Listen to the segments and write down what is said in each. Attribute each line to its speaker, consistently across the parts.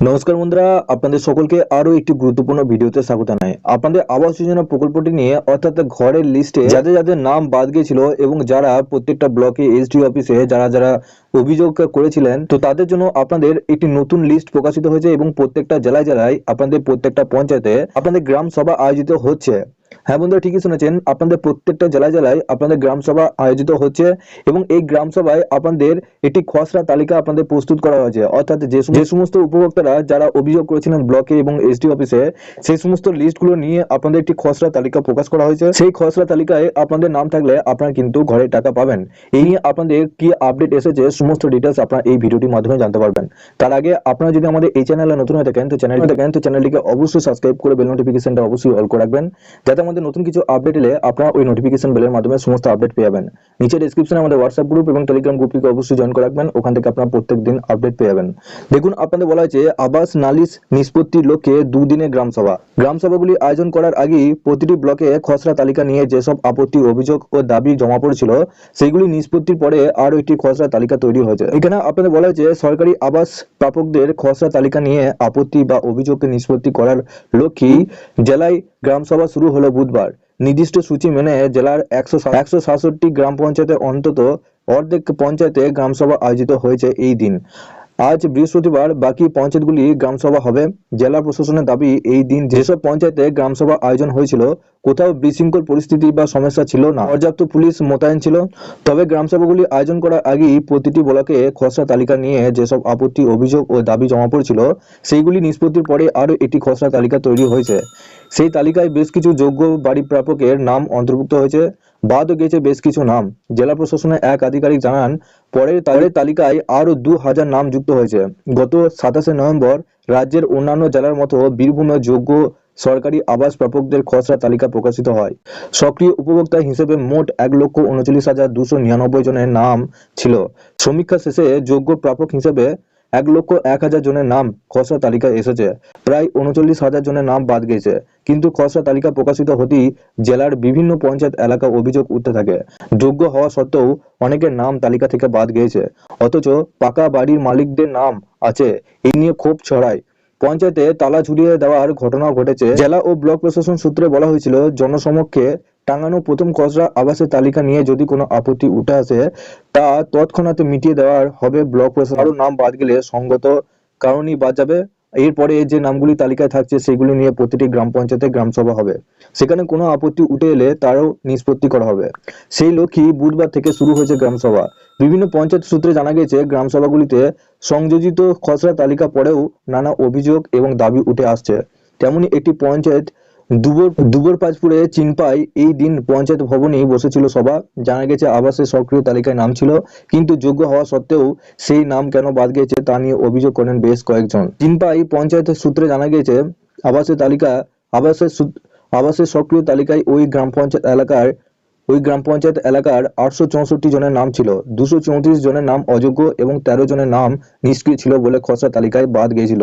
Speaker 1: নমস্কার বন্ধুরা, আপনাদের সকলকে আরও একটি গুরুত্বপূর্ণ ভিডিওতে স্বাগত জানাই। আপনাদের আবাস যোজনা প্রকল্পটি নিয়ে, অর্থাৎ ঘরের লিস্টে যাদের যাদের নাম বাদ গিয়েছিল এবং যারা প্রত্যেকটা ব্লকে এসডি অফিসে যারা যারা অভিযোগ করেছিলেন, তো তাদের জন্য আপনাদের একটি নতুন লিস্ট প্রকাশিত হয়েছে এবং প্রত্যেকটা জেলায় জেলায় আপনাদের প্রত্যেকটা পঞ্চায়েতে আপনাদের গ্রাম সভা আয়োজিত হচ্ছে। হ্যাঁ বন্ধুরা ঠিকই শুনেছেন। আপনাদের প্রত্যেকটা জেলায় জেলায় আপনাদের গ্রাম সভা আয়োজিত হচ্ছে এবং এই গ্রাম সভায় আপনাদের একটি খসড়া তালিকা আপনাদের প্রস্তুত করা হয়েছে। অর্থাৎ যে সমস্ত উপভোক্তারা যারা অভিযোগ করেছিলেন ব্লকে এবং এসডি অফিসে সেই সমস্ত লিস্টগুলো নিয়ে আপনাদের একটি খসড়া তালিকা প্রকাশ করা হয়েছে। সেই খসড়া তালিকায় আপনাদের নাম থাকলে আপনারা কিন্তু ঘরে টাকা পাবেন। এই নিয়ে আপনাদের কি আপডেট এসেছে সমস্ত ডিটেলস আপনারা এই ভিডিওটির মাধ্যমে জানতে পারবেন। তার আগে আপনারা যদি আমাদের এই চ্যানেলে নতুন হয়ে থাকেন তো চ্যানেলটি দেখেন তো চ্যানেলটিকে অবশ্যই সাবস্ক্রাইব করে বেল নোটিফিকেশনটা অবশ্যই অল করে রাখবেন। যাতে আমাদের নতুন কিছু আপডেট এলে আপনারা ওই নোটিফিকেশন বেলের মাধ্যমে সমস্ত আপডেট পেয়ে যাবেন। নিচে ডেসক্রিপশনে আমাদের হোয়াটসঅ্যাপ গ্রুপ এবং টেলিগ্রাম গ্রুপটিকে অবশ্যই জয়েন করে রাখবেন। ওখান থেকে আপনারা প্রত্যেক দিন আপডেট পেয়ে যাবেন। দেখুন, আপনাদের বলা হয়েছে, আবাস, নালিশ নিষ্পত্তির লক্ষ্যে দুদিনে গ্রাম সভা। গ্রাম সভাগুলি আয়োজন করার আগেই প্রতিটি ব্লকে খসড়া তালিকা নিয়ে যেসব আপত্তি, অভিযোগ ও দাবি জমা পড়েছিল সেইগুলি নিষ্পত্তির পরে আরও একটি খসড়া তালিকা তৈরি হয়েছে। এখানে আপনাদের বলা হয়েছে, সরকারি আবাস প্রাপকদের খসড়া তালিকা নিয়ে আপত্তি বা অভিযোগকে নিষ্পত্তি করার লক্ষ্যেই জেলায় গ্রাম সভা শুরু হলো বুধবার। নির্দিষ্ট সূচি মেনে জেলার একশো একশো সাতষট্টি গ্রাম পঞ্চায়েতে অন্তত অর্ধেক পঞ্চায়েতে গ্রাম সভা আয়োজিত হয়েছে এই দিন। আজ বৃহস্পতিবার বাকি পঞ্চায়েতগুলি গ্রামসভা হবে। জেলা প্রশাসনের দাবি, এই দিন যেসব পঞ্চায়েতে গ্রামসভা আয়োজন হয়েছিল, কোথাও বিশৃঙ্খল পরিস্থিতি বা সমস্যা ছিল না। পর্যাপ্ত পুলিশ মোতায়েন ছিল, তবে গ্রামসভাগুলি আয়োজন করার আগেই প্রতিটি ব্লকে খসড়া তালিকা নিয়ে যেসব আপত্তি, অভিযোগ ও দাবি জমা পড়েছিল, সেইগুলি নিষ্পত্তির পরে আরও একটি খসড়া তালিকা তৈরি হয়েছে। সেই তালিকায় বেশ কিছু যোগ্য বাড়ি প্রাপকের নাম অন্তর্ভুক্ত হয়েছে। বাদও গেছে বেশ কিছু নাম। জেলা প্রশাসনের এক আধিকারিক জানান পরের তাদের তালিকায় আরও দু হাজার নাম যুক্ত হয়েছে। গত সাতাশে নভেম্বর রাজ্যের অন্যান্য জেলার মতো বীরভূমে যোগ্য সরকারি আবাস প্রাপকদের খসড়া তালিকা প্রকাশিত হয়। সক্রিয় উপভোক্তা হিসেবে মোট এক লক্ষ উনচল্লিশ হাজার দুশো নিরানব্বই জনের নাম ছিল। সমীক্ষা শেষে যোগ্য প্রাপক হিসেবে এক লক্ষ এক হাজার জনের নাম খসড়া তালিকায় এসেছে। প্রায় উনচল্লিশ হাজার জনের নাম বাদ গেছে। কিন্তু খসড়া তালিকা প্রকাশিত হতেই জেলার বিভিন্ন পঞ্চায়েত এলাকা অভিযোগ উঠতে থাকে। যোগ্য হওয়া সত্ত্বেও অনেকের নাম তালিকা থেকে বাদ গেছে। অথচ পাকা বাড়ির মালিকদের নাম আছে। এই নিয়ে ক্ষোভ ছড়ায়। পঞ্চায়েতে তালা ঝুলিয়ে দেওয়ার ঘটনা ঘটেছে। জেলা ও ব্লক প্রশাসন সূত্রে বলা হয়েছিল, জনসমক্ষে টাঙানো প্রথম খসড়া আবাসের তালিকা নিয়ে যদি কোনো আপত্তি উঠে আসে, তা তৎক্ষণাৎ মিটিয়ে দেওয়ার হবে ব্লক প্রশাসন। নাম বাদ গেলে সঙ্গত কারণই বাদ যাবে। এরপরে যে নামগুলি তালিকায় থাকছে, সেগুলি নিয়ে প্রতিটি গ্রাম পঞ্চায়েতে গ্রাম সভা হবে। সেখানে কোনো আপত্তি উঠে এলে তারও নিষ্পত্তি করা হবে। সেই লক্ষ্যেই বুধবার থেকে শুরু হয়েছে গ্রাম সভা। বিভিন্ন পঞ্চায়েত সূত্রে জানা গেছে, গ্রাম সভাগুলিতে সংযোজিত খসড়া তালিকা পরেও নানা অভিযোগ এবং দাবি উঠে আসছে। তেমনি একটি পঞ্চায়েত দুবর পাঁচপুরে চিনপাই এই দিন পঞ্চায়েত ভবনেই বসেছিল সভা। জানা গেছে, আবাসের সক্রিয় তালিকায় নাম ছিল, কিন্তু যোগ্য হওয়া সত্ত্বেও সেই নাম কেন বাদ গেছে তা নিয়ে অভিযোগ করেন বেশ কয়েকজন। চিনপাই পঞ্চায়েতের সূত্রে জানা গেছে আবাসের তালিকা, আবাসের আবাসের সক্রিয় তালিকায় ওই গ্রাম পঞ্চায়েত এলাকার ওই গ্রাম পঞ্চায়েত এলাকার আটশো চৌষট্টি জনের নাম ছিল। দুশো চৌত্রিশ জনের নাম অযোগ্য এবং তেরো জনের নাম নিষ্ক্রিয় ছিল বলে খসড়া তালিকায় বাদ গিয়েছিল।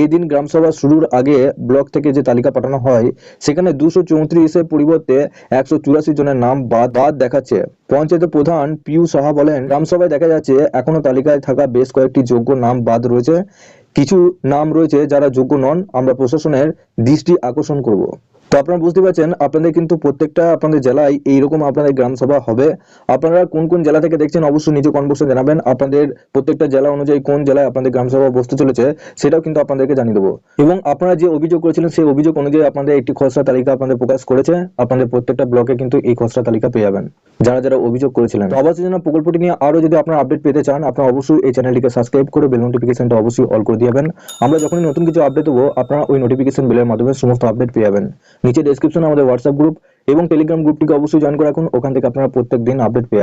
Speaker 1: এই দিন গ্রামসভা শুরুর আগে ব্লক থেকে যে তালিকা পাঠানো হয়, সেখানে দুশো চৌত্রিশের পরিবর্তে একশো চুরাশি জনের নাম বাদ বাদ দেখাচ্ছে। পঞ্চায়েতের প্রধান পিউ সাহা বলেন গ্রামসভায় দেখা যাচ্ছে এখনও তালিকায় থাকা বেশ কয়েকটি যোগ্য নাম বাদ রয়েছে। কিছু নাম রয়েছে যারা যোগ্য নন, আমরা প্রশাসনের দৃষ্টি আকর্ষণ করব। তো আপনারা বুঝতে পারছেন, আপনাদের কিন্তু প্রত্যেকটা আপনাদের জেলায় এইরকম আপনাদের গ্রাম সভা হবে। আপনারা কোন কোন জেলা থেকে দেখছেন অবশ্যই নিজে কমেন্ট বক্সে জানাবেন। আপনাদের প্রত্যেকটা জেলা অনুযায়ী কোন জেলায় আপনাদের গ্রাম সভা বসতে চলেছে, সেটাও কিন্তু আপনাদেরকে জানিয়ে দেবো। এবং আপনারা যে অভিযোগ করেছিলেন, সেই অভিযোগ অনুযায়ী আপনাদের একটি খসড়া তালিকা আপনাদের প্রকাশ করেছে। আপনাদের প্রত্যেকটা ব্লকে কিন্তু এই খসড়া তালিকা পেয়ে যাবেন। যারা যারা অভিযোগ করেছিলেন। আবাস যোজনা প্রকল্পটি নিয়ে আরও যদি আপনারা আপডেট পেতে চান, আপনারা অবশ্যই এই চ্যানেলটিকে সাবস্ক্রাইব করে বেল নোটিফিকেশনটা অবশ্যই অল করে দিবেন আমরা যখনই নতুন কিছু আপডেট দেবো, আপনারা ওই নোটিফিকেশন বেলের মাধ্যমে সমস্ত আপডেট পেয়ে যাবেন। নিচে ডেসক্রিপশনে আমাদের হোয়াটসঅ্যাপ গ্রুপ এবং টেলিগ্রাম গ্রুপটিকে অবশ্যই জয়েন করে রাখুন, ওখান থেকে আপনারা প্রত্যেক দিন আপডেট পেয়ে যাবেন।